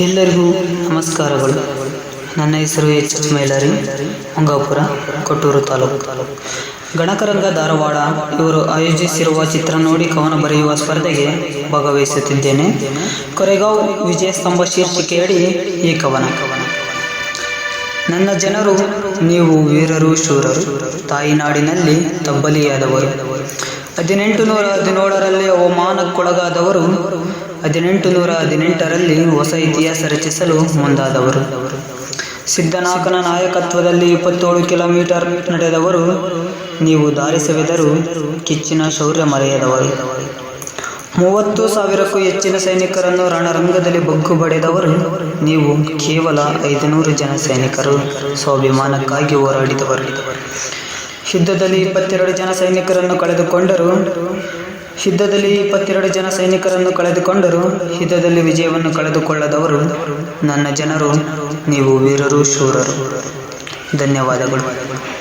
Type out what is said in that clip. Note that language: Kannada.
ಎಲ್ಲರಿಗೂ ನಮಸ್ಕಾರಗಳು. ನನ್ನ ಹೆಸರು ಎಚ್ ಎಚ್ ಮೈಲಾರಿ ಮಂಗಾಪುರ ಕೊಟ್ಟೂರು ತಾಲೂಕು. ಗಣಕರಂಗ ಧಾರವಾಡ ಇವರು ಆಯೋಜಿಸಿರುವ ಚಿತ್ರ ನೋಡಿ ಕವನ ಬರೆಯುವ ಸ್ಪರ್ಧೆಗೆ ಭಾಗವಹಿಸುತ್ತಿದ್ದೇನೆ. ಕೊರೆಗಾಂವ್ ವಿಜಯಸ್ತಂಭ ಶೀರ್ಷಿಕೆಯಡಿ ಈ ಕವನ. ನನ್ನ ಜನರು, ನೀವು ವೀರರು, ಶೂರರು, ತಾಯಿನಾಡಿನಲ್ಲಿ ತಬ್ಬಲಿಯಾದವರು. ಹದಿನೆಂಟು ನೂರ ಹದಿನೇಳರಲ್ಲಿ ಅವಮಾನಕ್ಕೊಳಗಾದವರು ಹದಿನೆಂಟು ನೂರ ಹದಿನೆಂಟರಲ್ಲಿ ಹೊಸ ಇತಿಹಾಸ ರಚಿಸಲು ಮುಂದಾದವರು. ಸಿದ್ಧನಾಕನ ನಾಯಕತ್ವದಲ್ಲಿ ಇಪ್ಪತ್ತೇಳು ಕಿಲೋಮೀಟರ್ ನಡೆದವರು, ನೀವು ದಾರಿ ಸವೆದರು ಕಿಚ್ಚಿನ ಶೌರ್ಯ ಮರೆಯದವರು. ಮೂವತ್ತು ಸಾವಿರಕ್ಕೂ ಹೆಚ್ಚಿನ ಸೈನಿಕರನ್ನು ರಣರಂಗದಲ್ಲಿ ಬಗ್ಗು ಬಡಿದವರು, ನೀವು ಕೇವಲ ಐದುನೂರು ಜನ ಸೈನಿಕರು. ಸ್ವಾಭಿಮಾನಕ್ಕಾಗಿ ಹೋರಾಡಿದವರು. ಯುದ್ಧದಲ್ಲಿ ಇಪ್ಪತ್ತೆರಡು ಜನ ಸೈನಿಕರನ್ನು ಕಳೆದುಕೊಂಡರು. ಶುದ್ಧದಲ್ಲಿ ಇಪ್ಪತ್ತೆರಡು ಜನ ಸೈನಿಕರನ್ನು ಕಳೆದುಕೊಂಡರು. ಶುದ್ಧದಲ್ಲಿ ವಿಜಯವನ್ನು ಕಳೆದುಕೊಳ್ಳದವರು ನನ್ನ ಜನರು, ನೀವು ವೀರರು, ಶೂರರು. ಧನ್ಯವಾದಗಳು.